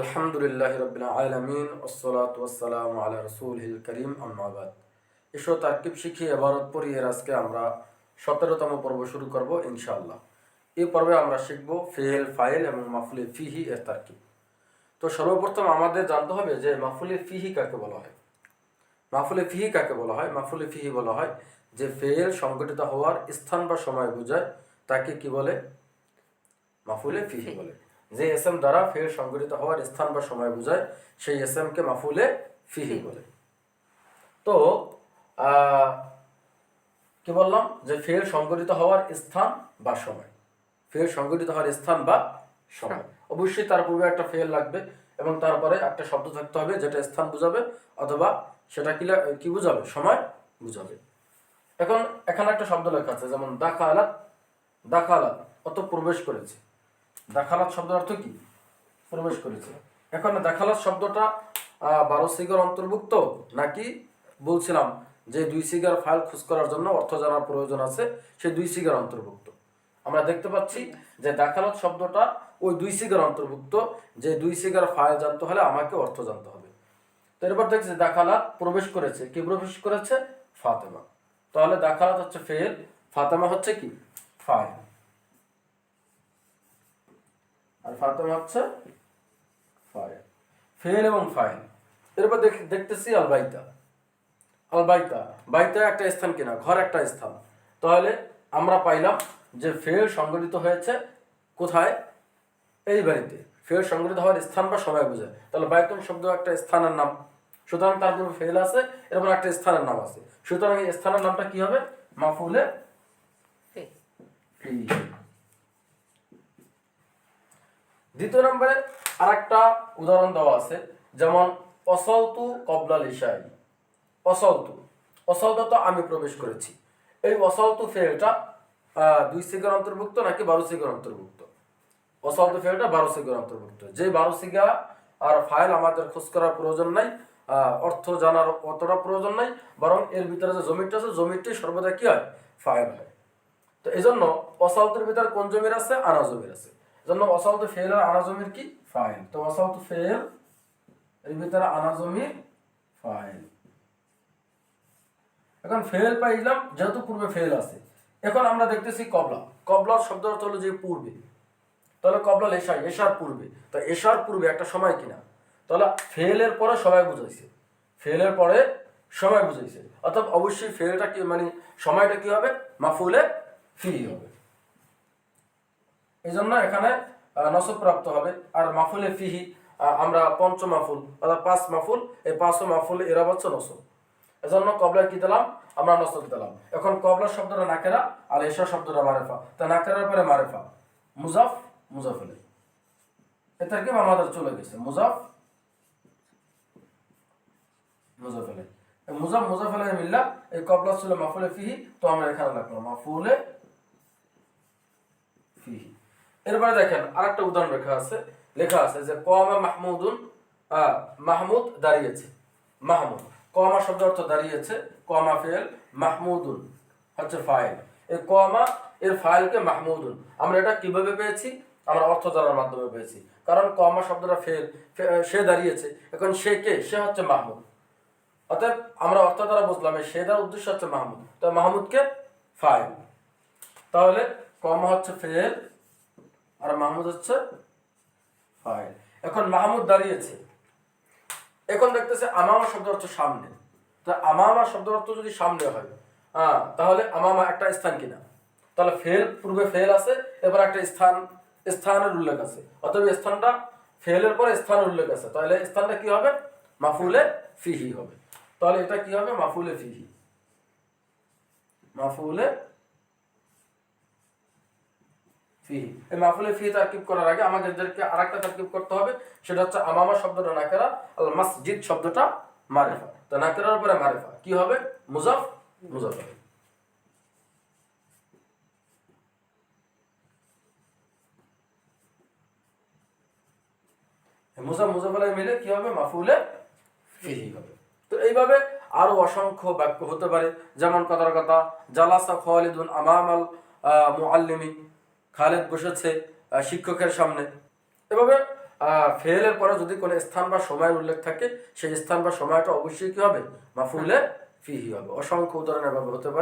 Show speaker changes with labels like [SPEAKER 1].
[SPEAKER 1] আলহামদুলিল্লাহ রবিল আলমিন ওসলাত ওসালাম আলা রসুল হিল করিম আম্মাবাদ এসো তার্কিব শিখি এবারত পড়ি, এর আজকে আমরা সতেরোতম পর্ব শুরু করব ইনশাআল্লাহ। এই পর্বে আমরা শিখব ফেল, ফাইল এবং মাফুলে ফিহি এর তার্কিব। তো সর্বপ্রথম আমাদের জানতে হবে যে মাফুলে ফিহি কাকে বলা হয়? মাফুলে ফিহি কাকে বলা হয়? মাফুলে ফিহি বলা হয় যে ফেল সংগঠিত হওয়ার স্থান বা সময় বোঝায়, তাকে কি বলে? মাফুলে ফিহি বলে। যে এস এম দ্বারা ফেল সংগঠিত হওয়ার স্থান বা সময় বোঝায় সেই এস এম কে মাফুলে ফিহি বলে। তো আহ, কি বললাম? যে ফেল সংগঠিত হওয়ার স্থান বা সময়। ফেল সংগঠিত হওয়ার স্থান বা সময়। অবশ্যই তার পূর্বে একটা ফেল লাগবে এবং তারপরে একটা শব্দ থাকতে হবে যেটা স্থান বুঝাবে অথবা সেটা কি কি বুঝাবে? সময় বুঝাবে। এখন এখানে একটা শব্দ লেখা আছে যেমন দাখালাত দাখালাত অত প্রবেশ করেছে দাখালাত শব্দের অর্থ কি? প্রবেশ করেছে। এখন দাখালাত শব্দটা বারো সিগার অন্তর্ভুক্ত নাকি? বলছিলাম যে দুই সিগার ফাইল খোঁজ করার জন্য অর্থ জানার প্রয়োজন আছে সেই দুই সিগার অন্তর্ভুক্ত। আমরা দেখতে পাচ্ছি যে দাখালাত শব্দটা ওই দুই সিগার অন্তর্ভুক্ত, যে দুই সিগার ফাইল জানতে হলে আমাকে অর্থ জানতে হবে। তো এরপর দেখছি দাখালাত প্রবেশ করেছে। কি প্রবেশ করেছে? ফাতেমা। তাহলে দাখালাত হচ্ছে ফেল, ফাতেমা হচ্ছে কি? ফাইল আর ফাতেমা হচ্ছে ফাইল ফেল এবং ফাইল। এরপর দেখ- দেখতেছি আলবাইতা। আলবাইতা। বাইতা একটা স্থান কিনা? ঘর একটা স্থান। তাহলে আমরা পাইলাম যে ফেল সংগঠিত হয়েছে কোথায়? এই বাড়িতে। ফেল সংগঠিত হওয়ার স্থান বা সময় বোঝায় তাহলে বাইতুন শব্দ একটা স্থানের নাম। সুতরাং তার পূর্বে ফেল আছে এরপর একটা স্থানের নাম আছে। সুতরাং এই স্থানের নামটা কি হবে? মাফুলে
[SPEAKER 2] ফে
[SPEAKER 1] ফি। দ্বিতীয় নম্বরে আর একটা উদাহরণ দেওয়া আছে, যেমন, অসলতু কবলাল ইশাই অসলতু। অসলতু তো আমি প্রবেশ করেছি। এই অসলতু ফেলটা দুই সিগার অন্তর্ভুক্ত নাকি বারো সিগার অন্তর্ভুক্ত? অসলতু ফেলটা বারো সিগার অন্তর্ভুক্ত। যে বারো সিগা আর ফাইল আমাদের খোঁজ করার প্রয়োজন নাই অর্থ জানার অতটা প্রয়োজন নাই, বরং এর ভিতরে যে জমিটা আছে, জমিটি সর্বদা কি হয়? ফাইল হয়। তো এই জন্য অসালতের ভিতরে কোন জমির আছে? আনা জমির আছে। জন্য অসালত ফেল আর আনা জমির কি? ফাইল। তো অসালত ফেল, এর ভিতরে আনা জমির ফাইল। এখন ফেল পাইলাম, যেহেতু পূর্বে ফেল আছে। এখন আমরা দেখতেছি কবলা। কবলার শব্দ অর্থ হলো যে পূর্বে। তাহলে কবলা এশা এশার পূর্বে। তো এশার পূর্বে একটা সময় কিনা? তাহলে ফেলের পরে সবাই বুঝাইছে। ফেলের পরে সময় বুঝাইছে। অর্থাৎ অবশ্যই ফেলটা কি মানে সময়টা কি হবে? মাফুলে ফি হবে। এই জন্য এখানে নসব প্রাপ্ত হবে। আর মাফুলে ফিহি আমরা পঞ্চ মাফুল অর্থাৎ পাঁচ মাফুল এই পাঁচ মাফুল এরা হচ্ছে নসব। এজন্য কবলা কি দিলাম? আমরা নসব দিলাম। এখন কবলা শব্দটা নাকেরা, আর এসা শব্দটা মারেফা। তা নাকেরার পরে মারেফা। মুজাফ, মুজাফলে। এ থেকে আমাদের চলে গেছে? মুজাফ, মুজাফলে। মুজাফ, মুজাফলে মিল্লা, এই কবলা ছিল মাফুলে ফিহি, তো আমরা এখানে রাখলাম মাফুলে ফিহি। এরপরে দেখেন আরেকটা উদাহরণ লেখা আছে লেখা আছে যে কমা মাহমুদুন মাহমুদ দাঁড়িয়েছে। মাহমুদ। কমা শব্দ অর্থ দাঁড়িয়েছে, কমা ফেল মাহমুদুন, হচ্ছে ফাইল। এই কমা, এর ফাইলকে মাহমুদুন। আমরা এটা কীভাবে পেয়েছি? আমরা অর্থ জানার মাধ্যমে পেয়েছি। কারণ কমা শব্দটা ফেল সে দাঁড়িয়েছে, এখন সে কে? সে হচ্ছে মাহমুদ। অতএব আমরা অর্থ দ্বারা বুঝলাম সে দ্বারা উদ্দেশ্য হচ্ছে মাহমুদ। তো মাহমুদকে ফাইল। তাহলে কমা হচ্ছে ফেল আর মাহমুদ হচ্ছে ফাইল এখন মাহমুদ দাঁড়িয়েছে। এখন দেখতেছে আমামা শব্দ অর্থ সামনে। তো আমামা শব্দ অর্থ যদি সামনে হয় হ্যাঁ তাহলে আমামা একটা স্থান কিনা? তাহলে ফেল, পূর্বে ফেল আছে, এবার একটা স্থান, স্থানের উল্লেখ আছে। অতএব স্থানটা ফেলের পরে স্থানের উল্লেখ আছে। তাহলে স্থানটা কি হবে? মাফুলে ফিহি হবে। তাহলে এটা কি হবে? মাফুলে ফিহি। মাফুলে ফি। এই ফি তারকিব করার আগে আমাদেরকে আরেকটা তারকিব করতে হবে, সেটা হচ্ছে আমামা শব্দটা আল শব্দটা মারেফা। তো উপরে মারেফা। কি হবে? মুজাফ? মুজাফ মুজাফ মুজাফ আলাই মিলে কি হবে? মাফুলে ফিহি হবে। তো এইভাবে আরও অসংখ্য বাক্য হতে পারে। যেমন কথার কথা, জালাসা খালিদুন আমামাল মুআল্লিমি। খালেদ বসেছে শিক্ষকের সামনে। এভাবে ফেলের পরে যদি কোনো স্থান বা সময়ের উল্লেখ থাকে, সেই স্থান বা সময়টা অবশ্যই কি হবে? মাফুলে ফিহি হবে। অসংখ্য উদাহরণ এভাবে হতে পারে।